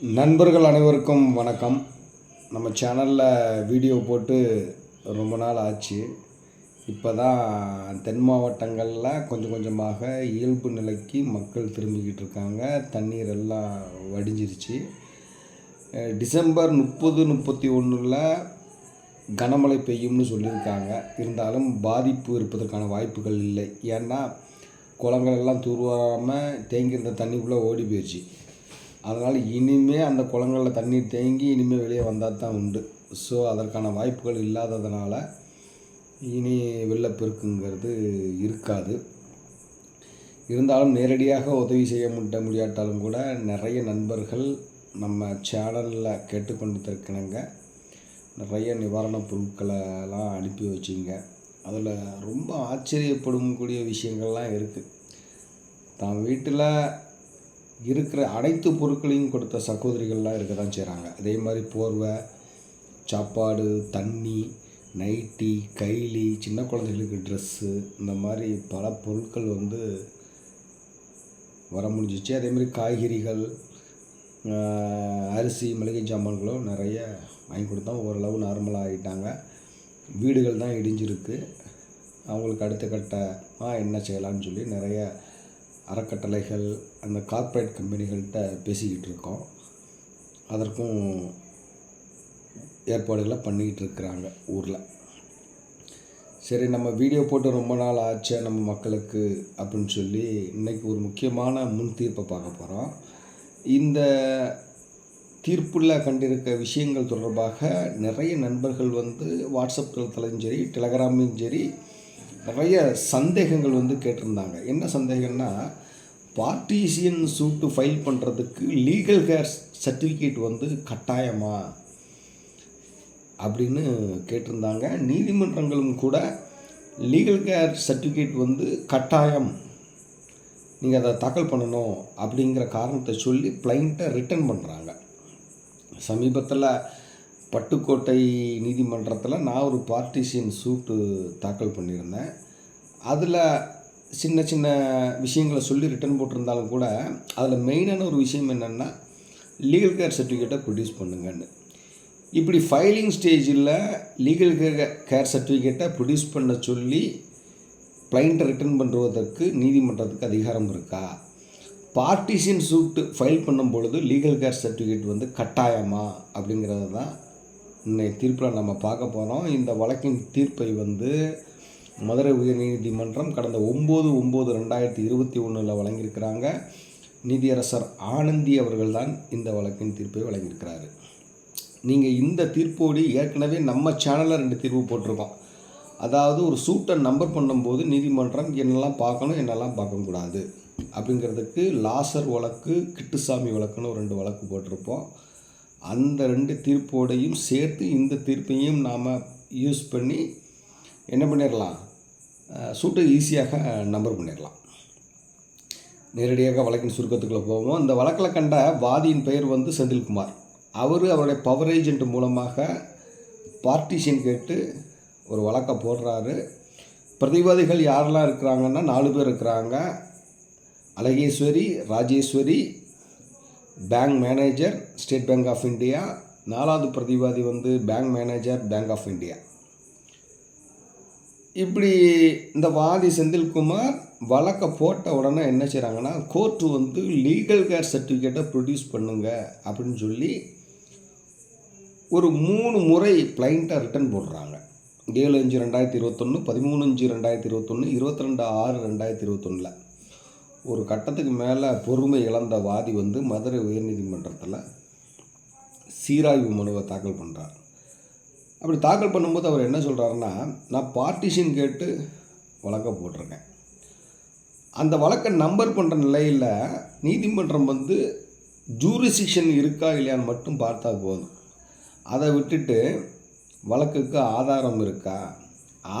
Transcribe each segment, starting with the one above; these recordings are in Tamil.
நண்பர்கள் அனைவருக்கும் வணக்கம். நம்ம சேனலில் வீடியோ போட்டு ரொம்ப நாள் ஆச்சு. இப்போ தான் தென் மாவட்டங்களில் கொஞ்சம் கொஞ்சமாக இயல்பு நிலைக்கு மக்கள் திரும்பிக்கிட்டு இருக்காங்க. தண்ணீர் எல்லாம் வடிஞ்சிருச்சு. டிசம்பர் முப்பது முப்பத்தி ஒன்றில் கனமழை பெய்யும்னு சொல்லியிருக்காங்க. இருந்தாலும் பாதிப்பு இருப்பதற்கான வாய்ப்புகள் இல்லை. ஏன்னா குளங்கள் எல்லாம் தூர்வாராமல் தேங்கியிருந்த தண்ணிக்குள்ளே ஓடி போயிடுச்சு அதனால் இனிமே அந்த குளங்களில் தண்ணீர் தேங்கி இனிமேல் வெளியே வந்தால் தான் உண்டு. ஸோ அதற்கான வாய்ப்புகள் இல்லாததுனால இனி வெள்ளப்பெருக்குங்கிறது இருக்காது. இருந்தாலும் நேரடியாக உதவி செய்ய முட்ட முடியாட்டாலும் கூட நிறைய நண்பர்கள் நம்ம சேனலில் கேட்டுக்கொண்டு இருக்கிறாங்க நிறைய நிவாரணப் பொருட்களெல்லாம் அனுப்பி வச்சிங்க. அதில் ரொம்ப ஆச்சரியப்படும் கூடிய விஷயங்கள்லாம் இருக்குது தான் வீட்டில் இருக்கிற அனைத்து பொருட்களையும் கொடுத்த சகோதரிகள்லாம் இருக்க தான் செய்கிறாங்க அதே மாதிரி போர்வை சாப்பாடு தண்ணி நைட்டி கைலி சின்ன குழந்தைகளுக்கு ட்ரெஸ்ஸு இந்த மாதிரி பல பொருட்கள் வந்து வர முடிஞ்சிச்சு. அதே மாதிரி காய்கறிகள் அரிசி மளிகை சாமான்களும் நிறைய வாங்கி கொடுத்தோம். ஓரளவு நார்மலாக ஆகிட்டாங்க வீடுகள் தான் இடிஞ்சிருக்கு. அவங்களுக்கு அடுத்த கட்டமாக என்ன செய்யலாம்னு சொல்லி நிறைய அறக்கட்டளைகள் அந்த கார்ப்பரேட் கம்பெனிகள்கிட்ட பேசிக்கிட்டு இருக்கோம் அதற்கும் ஏற்பாடுகளை பண்ணிக்கிட்டு இருக்கிறாங்க ஊரில். சரி நம்ம வீடியோ போட்டு ரொம்ப நாள் ஆச்சு நம்ம மக்களுக்கு அப்படின்னு சொல்லி இன்னைக்கு ஒரு முக்கியமான முன் தீர்ப்பை பார்க்க போகிறோம் இந்த தீர்ப்பில் கண்டிருக்க விஷயங்கள் தொடர்பாக நிறைய நண்பர்கள் வந்து வாட்ஸ்அப் தளத்திலையும் சரி டெலகிராம்லேயும் சரி நிறைய சந்தேகங்கள் வந்து கேட்டிருந்தாங்க. என்ன சந்தேகம்னா பார்ட்டிசியன் சூட்டு ஃபைல் பண்ணுறதுக்கு லீகல் கேர் சர்டிஃபிகேட் வந்து கட்டாயமா அப்படின்னு கேட்டிருந்தாங்க. நீதிமன்றங்களும் கூட லீகல் கேர் சர்டிஃபிகேட் வந்து கட்டாயம். நீங்கள் அதை தாக்கல் பண்ணணும் அப்படிங்கிற காரணத்தை சொல்லி பிளைண்ட்டை ரிட்டர்ன் பண்ணுறாங்க சமீபத்தில் பட்டுக்கோட்டை நீதிமன்றத்தில் நான் ஒரு பார்ட்டிஷியன் சூட்டு தாக்கல் பண்ணியிருந்தேன். அதில் சின்ன சின்ன விஷயங்களை சொல்லி ரிட்டர்ன் போட்டிருந்தாலும் கூட அதில் மெயினான ஒரு விஷயம் என்னென்னா லீகல் கேர் சர்டிஃபிகேட்டை ப்ரொடியூஸ் பண்ணுங்கன்னு. இப்படி ஃபைலிங் ஸ்டேஜில் லீகல் கேர் சர்டிஃபிகேட்டை ப்ரொடியூஸ் பண்ண சொல்லி கிளைண்ட்டை ரிட்டர்ன் பண்ணுவதற்கு நீதிமன்றத்துக்கு அதிகாரம் இருக்கா? பார்ட்டிஷியன் சூட்டு ஃபைல் பண்ணும் பொழுது லீகல் கேர் சர்டிஃபிகேட் வந்து கட்டாயமா? அப்படிங்கிறது தான் இன்னைய தீர்ப்பில் நம்ம பார்க்க போகிறோம் இந்த வழக்கின் தீர்ப்பை வந்து மதுரை உயர்நீதிமன்றம் கடந்த ஒம்பது ஒம்பது ரெண்டாயிரத்தி இருபத்தி ஒன்றில் வழங்கியிருக்கிறாங்க. நீதியரசர் ஆனந்தி அவர்கள்தான் இந்த வழக்கின் தீர்ப்பை வழங்கியிருக்கிறாரு. நீங்கள் இந்த தீர்ப்போடு ஏற்கனவே நம்ம சேனலில் ரெண்டு தீர்ப்பு போட்டிருக்கோம். அதாவது ஒரு சூட்டை நம்பர் பண்ணும்போது நீதிமன்றம் என்னெல்லாம் பார்க்கணும் என்னெல்லாம் பார்க்கக்கூடாது அப்படிங்கிறதுக்கு லாசர் வழக்கு கிட்டுசாமி வழக்குன்னு ஒரு ரெண்டு வழக்கு போட்டிருப்போம். அந்த ரெண்டு தீர்ப்போடையும் சேர்த்து இந்த தீர்ப்பையும் நாம் யூஸ் பண்ணி என்ன பண்ணிடலாம் சூட்டை ஈஸியாக நம்பர் பண்ணிடலாம் நேரடியாக வழக்கின் சுருக்கத்துக்குள்ளே போவோம். இந்த வழக்கில் கண்ட வாதியின் பெயர் வந்து செந்தில்குமார். அவர் அவருடைய பவர் ஏஜென்ட் மூலமாக பார்ட்டிஷன் கேட்டு ஒரு வழக்கை போடுறாரு. பிரதிவாதிகள் யாரெல்லாம் இருக்கிறாங்கன்னா நாலு பேர் இருக்கிறாங்க. Azhageswari Rajeswari bank manager state bank of India நாலாவது பிரதிவாதி வந்து bank manager bank of India இப்படி இந்த வாதி செந்தில்குமார் வழக்கை போட்ட உடனே என்ன செய்கிறாங்கன்னா கோர்ட்டு வந்து லீகல் கேர் சர்டிஃபிகேட்டை ப்ரொடியூஸ் பண்ணுங்க அப்படின்னு சொல்லி ஒரு மூணு முறை பிளைண்ட்டை ரிட்டர்ன் போடுறாங்க. ஏழு அஞ்சு ரெண்டாயிரத்தி இருபத்தொன்று பதிமூணு அஞ்சு ரெண்டாயிரத்தி இருபத்தொன்று இருபத்தி ரெண்டு ஆறு ரெண்டாயிரத்தி இருபத்தொன்னில். ஒரு கட்டத்துக்கு மேலே பொறுமை இழந்த வாதி வந்து மதுரை உயர்நீதிமன்றத்தில் சீராய்வு மனுவை தாக்கல் பண்ணுறார் அப்படி தாக்கல் பண்ணும்போது அவர் என்ன சொல்கிறாருன்னா நான் பார்ட்டிஷன் கேட்டு வழக்க போட்டிருக்கேன். அந்த வழக்கை நம்பர் பண்ணுற நிலையில் நீதிமன்றம் வந்து ஜூரிசிக்ஷன் இருக்கா இல்லையான்னு மட்டும் பார்த்தா போதும். அதை விட்டுட்டு வழக்குக்கு ஆதாரம் இருக்கா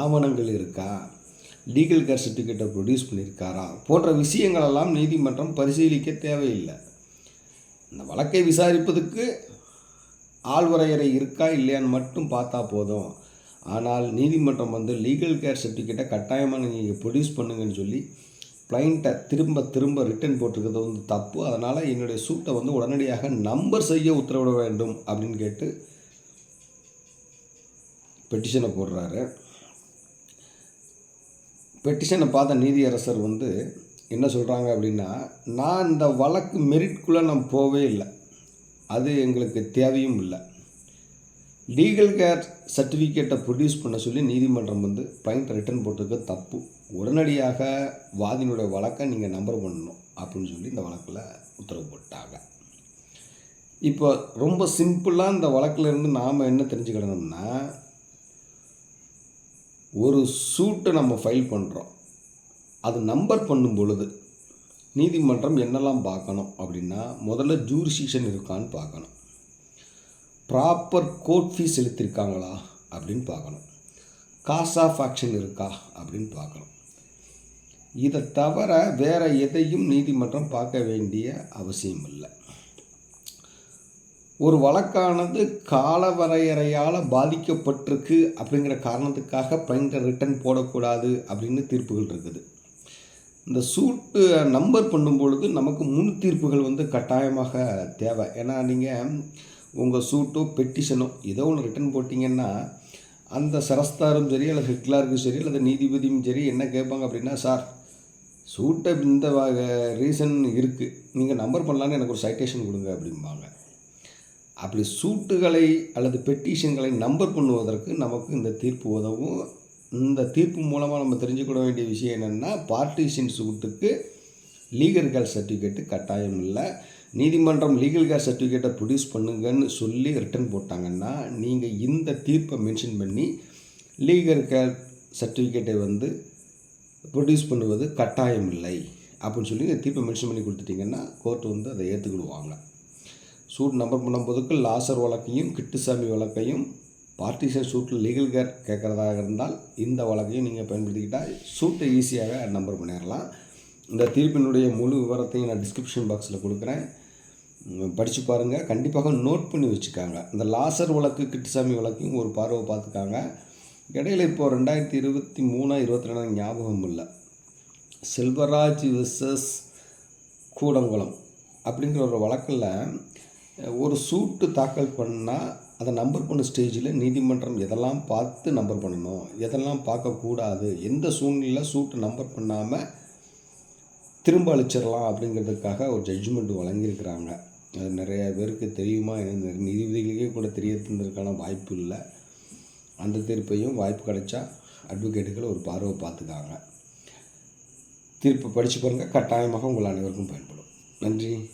ஆவணங்கள் இருக்கா லீகல் கேர் சர்டிஃபிகேட்டை ப்ரொடியூஸ் பண்ணியிருக்காரா? போன்ற விஷயங்களெல்லாம் நீதிமன்றம் பரிசீலிக்க தேவையில்லை. இந்த வழக்கை விசாரிப்பதுக்கு ஆள்வரையறை இருக்கா இல்லையான்னு மட்டும் பார்த்தா போதும். ஆனால் நீதிமன்றம் வந்து லீகல் கேர் சர்டிஃபிகேட்டை கட்டாயமாக நீங்கள் ப்ரொடியூஸ் பண்ணுங்கன்னு சொல்லி கிளைண்ட்டை திரும்ப திரும்ப ரிட்டர்ன் போட்டிருக்கிறது வந்து தப்பு. அதனால் என்னுடைய சூட்டை வந்து உடனடியாக நம்பர் செய்ய உத்தரவிட வேண்டும் அப்படின்னு கேட்டு பெட்டிஷனை போடுறாரு. பெட்டிஷனை பார்த்த நீதியரசர் வந்து என்ன சொல்கிறாங்க அப்படின்னா நான் இந்த வழக்கு மெரிட்குள்ளே நான் போவே இல்லை. அது எங்களுக்கு தேவையும் இல்லை. லீகல் கேர் சர்டிஃபிகேட்டை ப்ரொடியூஸ் பண்ண சொல்லி நீதிமன்றம் வந்து பயன் ரிட்டர்ன் போட்டிருக்க தப்பு. உடனடியாக வாதினுடைய வழக்கை நீங்கள் நம்பர் பண்ணணும் அப்படின்னு சொல்லி இந்த வழக்கில் உத்தரவு போட்டாங்க. இப்போ ரொம்ப சிம்பிளாக இந்த வழக்கில் இருந்து நாம் என்ன தெரிஞ்சுக்கிடணும்னா ஒரு சூட்டை நம்ம ஃபைல் பண்ணுறோம் அது நம்பர் பண்ணும் பொழுது நீதிமன்றம் என்னெல்லாம் பார்க்கணும் அப்படின்னா முதல்ல ஜூரிசிஷன் இருக்கான்னு பார்க்கணும். ப்ராப்பர் கோர்ட் ஃபீஸ் செலுத்திருக்காங்களா அப்படின்னு பார்க்கணும். காஸ் ஆஃப் ஆக்ஷன் இருக்கா அப்படின்னு பார்க்கணும். இதை தவிர வேறு எதையும் நீதிமன்றம் பார்க்க வேண்டிய அவசியம் இல்லை. ஒரு வழக்கானது காலவரையறையால் பாதிக்கப்பட்டிருக்கு அப்படிங்கிற காரணத்துக்காக பயங்கர ரிட்டர்ன் போடக்கூடாது அப்படின்னு தீர்ப்புகள் இருக்குது. இந்த சூட்டு நம்பர் பண்ணும் பொழுது நமக்கு முன் தீர்ப்புகள் வந்து கட்டாயமாக தேவை. ஏன்னா நீங்கள் உங்கள் சூட்டோ பெட்டிஷனோ ஏதோ ஒன்று ரிட்டர்ன் போட்டிங்கன்னா அந்த சரஸ்தாரும் சரி அல்லது ஹிட்லருக்கும் சரி அல்லது நீதிபதியும் சரி என்ன கேட்பாங்க அப்படின்னா சார் சூட்டை இந்த ரீசன் இருக்குது நீங்கள் நம்பர் பண்ணலான்னு எனக்கு ஒரு சைட்டேஷன் கொடுங்க அப்படிம்பாங்க. அப்படி சூட்டுகளை அல்லது பெட்டிஷன்களை நம்பர் பண்ணுவதற்கு நமக்கு இந்த தீர்ப்பு உதவும். இந்த தீர்ப்பு மூலமாக நம்ம தெரிஞ்சுக்கிட வேண்டிய விஷயம் என்னென்னா பார்ட்டிஷன் சூட்டுக்கு லீகல் கேர் சர்டிஃபிகேட்டு கட்டாயம் இல்லை. நீதிமன்றம் லீகல் கேர் சர்டிஃபிகேட்டை ப்ரொடியூஸ் பண்ணுங்கன்னு சொல்லி ரிட்டர்ன் போட்டாங்கன்னா நீங்கள் இந்த தீர்ப்பை மென்ஷன் பண்ணி லீகல் கேர் சர்டிஃபிகேட்டை வந்து ப்ரொடியூஸ் பண்ணுவது கட்டாயம் இல்லை. அப்படின்னு சொல்லி இந்த தீர்ப்பை மென்ஷன் பண்ணி கொடுத்துட்டிங்கன்னா கோர்ட் வந்து அதை ஏற்றுக்கிடுவாங்க சூட் நம்பர் பண்ணும்போதுக்கு லாசர் வழக்கையும் கிட்டுசாமி வழக்கையும் பார்ட்டிஷன் சூட்டில் லீகல் கேர் கேட்குறதாக இருந்தால் இந்த வழக்கையும் நீங்கள் பயன்படுத்திக்கிட்டால் சூட்டை ஈஸியாக நம்பர் பண்ணிடலாம். இந்த தீர்ப்பினுடைய முழு விவரத்தையும் நான் டிஸ்கிரிப்ஷன் பாக்ஸில் கொடுக்குறேன். படித்து பாருங்கள் கண்டிப்பாக நோட் பண்ணி வச்சுக்காங்க. இந்த லாசர் வழக்கு கிட்டுசாமி வழக்கையும் ஒரு பார்வை பார்த்துக்காங்க. இடையில இப்போது ரெண்டாயிரத்தி இருபத்தி மூணா இருபத்தி ரெண்டு ஞாபகம் இல்லை. செல்வராஜ் விசஸ் கூடங்குளம் அப்படிங்கிற ஒரு வழக்கில் ஒரு சூட்டு தாக்கல் பண்ணால் அதை நம்பர் பண்ண ஸ்டேஜில் நீதிமன்றம் எதெல்லாம் பார்த்து நம்பர் பண்ணணும் எதெல்லாம் பார்க்கக்கூடாது எந்த சூழ்நிலையில் சூட்டு நம்பர் பண்ணாமல் திரும்ப அழிச்சிடலாம் அப்படிங்கிறதுக்காக ஒரு ஜட்ஜ்மெண்ட் வழங்கியிருக்கிறாங்க. அது நிறைய பேருக்கு தெரியுமா? என்ன நீதிபதிகளுக்கே கூட தெரியறதுக்கான வாய்ப்பு இல்லை. அந்த தீர்ப்பையும் வாய்ப்பு கிடைச்சா அட்வொகேட்டுகள் ஒரு பார்வை பார்த்துக்காங்க தீர்ப்பு படித்து பாருங்கள் கட்டாயமாக உங்கள் அனைவருக்கும் பயன்படும். நன்றி.